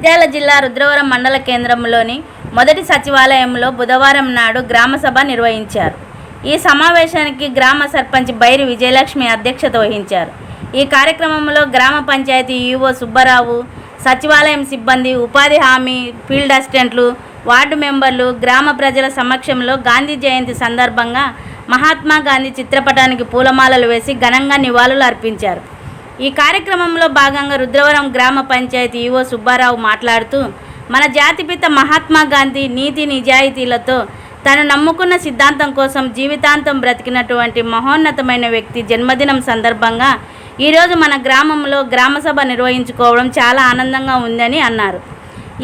నంద్యాల జిల్లా రుద్రవరం మండల కేంద్రంలోని మొదటి సచివాలయంలో బుధవారం నాడు గ్రామ సభ నిర్వహించారు. ఈ సమావేశానికి గ్రామ సర్పంచ్ బైరి విజయలక్ష్మి అధ్యక్షత వహించారు. ఈ కార్యక్రమంలో గ్రామ పంచాయతీ ఈఓ సుబ్బారావు సచివాలయం సిబ్బంది ఉపాధి హామీ ఫీల్డ్ అసిస్టెంట్లు వార్డు మెంబర్లు గ్రామ ప్రజల సమక్షంలో గాంధీ జయంతి సందర్భంగా మహాత్మా గాంధీ చిత్రపటానికి పూలమాలలు వేసి ఘనంగా నివాళులు అర్పించారు. ఈ కార్యక్రమంలో భాగంగా రుద్రవరం గ్రామ పంచాయతీ ఈవో సుబ్బారావు మాట్లాడుతూ మన జాతిపిత మహాత్మా గాంధీ నీతి నిజాయితీలతో తను నమ్ముకున్న సిద్ధాంతం కోసం జీవితాంతం బ్రతికినటువంటి మహోన్నతమైన వ్యక్తి జన్మదినం సందర్భంగా ఈరోజు మన గ్రామంలో గ్రామసభ నిర్వహించుకోవడం చాలా ఆనందంగా ఉందని అన్నారు.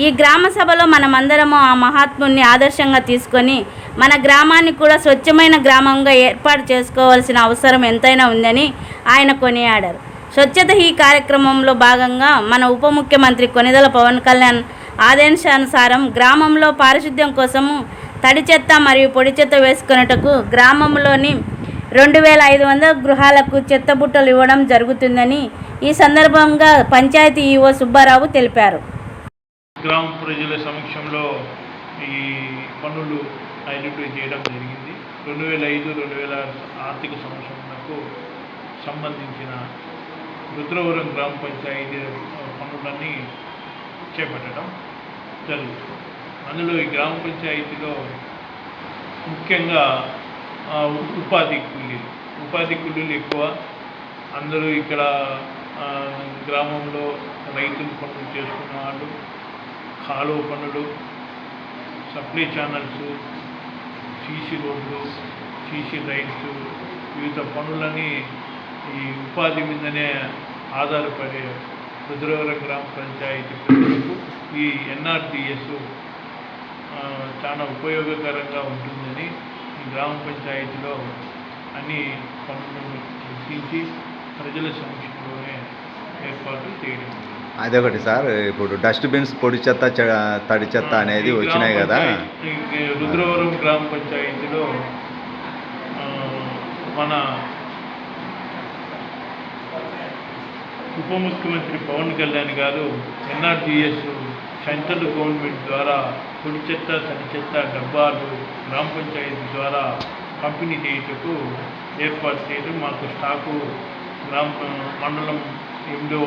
ఈ గ్రామ సభలో మనమందరము ఆ మహాత్ముని ఆదర్శంగా తీసుకొని మన గ్రామాన్ని కూడా స్వచ్ఛమైన గ్రామంగా ఏర్పాటు చేసుకోవాల్సిన అవసరం ఎంతైనా ఉందని ఆయన కొనియాడారు. స్వచ్ఛత ఈ కార్యక్రమంలో భాగంగా మన ఉప ముఖ్యమంత్రి కొనిదల పవన్ కళ్యాణ్ ఆదేశానుసారం గ్రామంలో పారిశుద్ధ్యం కోసము తడి చెత్త మరియు పొడి చెత్త వేసుకునేటకు గ్రామంలోని రెండు వేల ఐదు వందల గృహాలకు చెత్త బుట్టలు ఇవ్వడం జరుగుతుందని ఈ సందర్భంగా పంచాయతీ ఈఓ సుబ్బారావు తెలిపారు. గ్రామ ప్రజల సమక్షంలో ఈ పనులు ఐడెంటిఫై చేయడం జరిగింది. రెండు వేల ఐదు రెండు వేల ఆర్థిక సంవత్సరంకు సంబంధించిన రుద్రవరం గ్రామ పంచాయతీ పనులన్నీ చేపట్టడం జరుగుతుంది. అందులో ఈ గ్రామ పంచాయతీలో ముఖ్యంగా ఉపాధి కూలీలు. ఉపాధి కూలీలు ఎక్కువ. అందరూ ఇక్కడ గ్రామంలో రైతులు పనులు చేసుకున్న వాళ్ళు కాలువ పనులు సప్లై ఛానల్స్ సీసీ రోడ్లు సీసీ రైల్స్ వివిధ పనులని ఈ ఉపాధి మీదనే ఆధారపడే రుద్రవరం గ్రామ పంచాయతీ ప్రజలకు ఈ ఎన్ఆర్డిఎస్ చాలా ఉపయోగకరంగా ఉంటుందని ఈ గ్రామ పంచాయతీలో అన్ని పనులను గుర్తించి ప్రజల సమక్షంలోనే ఏర్పాటు చేయడం. అదొకటి సార్ ఇప్పుడు డస్ట్బిన్స్ పొడి చెత్త తడి చెత్త అనేది వచ్చినాయి కదా రుద్రవరం గ్రామ పంచాయతీలో మన ఉప ముఖ్యమంత్రి పవన్ కళ్యాణ్ గారు ఎన్ఆర్జీఎస్ సెంట్రల్ గవర్నమెంట్ ద్వారా పొడి చెత్త తడి చెత్త డబ్బాలు గ్రామ పంచాయతీ ద్వారా పంపిణీ చేయుటకు ఏర్పాటు చేయడం మాకు స్టాకు గ్రామ మండలం ఎండో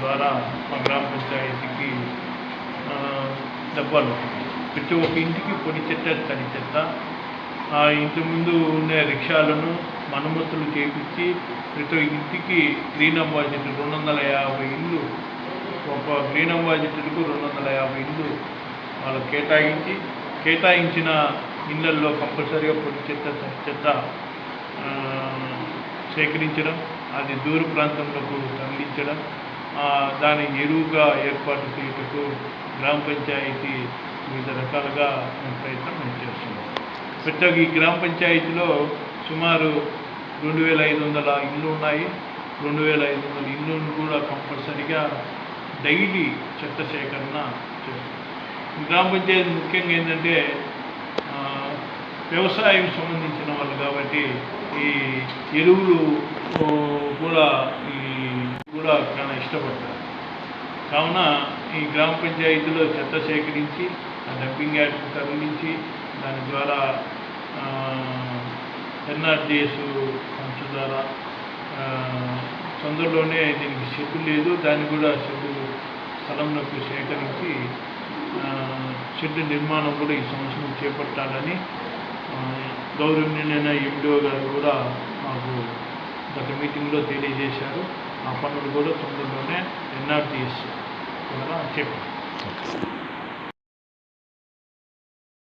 ద్వారా మా గ్రామ పంచాయతీకి డబ్బాలు ప్రతి ఒక్క ఇంటికి పొడి చెత్త తడి చెత్త. ఆ ఇంటి ముందు ఉండే రిక్షాలను మరమ్మతులు చేపించి ప్రతి ఇంటికి గ్రీన్ అంబాసిడర్ రెండు వందల యాభై ఇళ్ళు ఒక గ్రీన్ అంబాసిడర్కు రెండు వందల యాభై ఇళ్ళు వాళ్ళకి కేటాయించి కేటాయించిన ఇళ్ళల్లో కంపల్సరీగా పొడి చెత్త చెత్త సేకరించడం అది దూర ప్రాంతంలోకి తరలించడం దాని ఎరువుగా ఏర్పాటు చేయుటకు గ్రామ పంచాయతీ వివిధ రకాలుగా ప్రయత్నం చేస్తున్నాం. ప్రత్యేక ఈ గ్రామ పంచాయతీలో సుమారు రెండు వేల ఐదు వందల ఇళ్ళు ఉన్నాయి రెండు వేల ఐదు వందల ఇళ్ళను కూడా కంపల్సరిగా డైలీ చెత్త సేకరణ చేస్తుంది గ్రామ పంచాయతీ ముఖ్యంగా ఏంటంటే వ్యవసాయం సంబంధించిన వాళ్ళు కాబట్టి ఈ ఎరువులు కూడా ఈ కూడా చాలా ఇష్టపడతారు. కావున ఈ గ్రామ పంచాయతీలో చెత్త సేకరించి ఆ డంపింగ్ యార్డ్కి తరలించి దాని ద్వారా ఎన్ఆర్డిఎస్ ఫండ్స్ ద్వారా తొందరలోనే దీనికి షెడ్ లేదు. దాన్ని కూడా షెడ్ స్థలంలోకి సేకరించి ఆ, షెడ్ నిర్మాణం కూడా ఈ సంవత్సరం చేపట్టాలని గౌరవనీయులైన ఎండిఓ గారు కూడా మాకు గత మీటింగ్లో తెలియజేశారు. ఆ పనులు కూడా తొందరలోనే ఎన్ఆర్టీఎస్ ద్వారా చేపట్టారు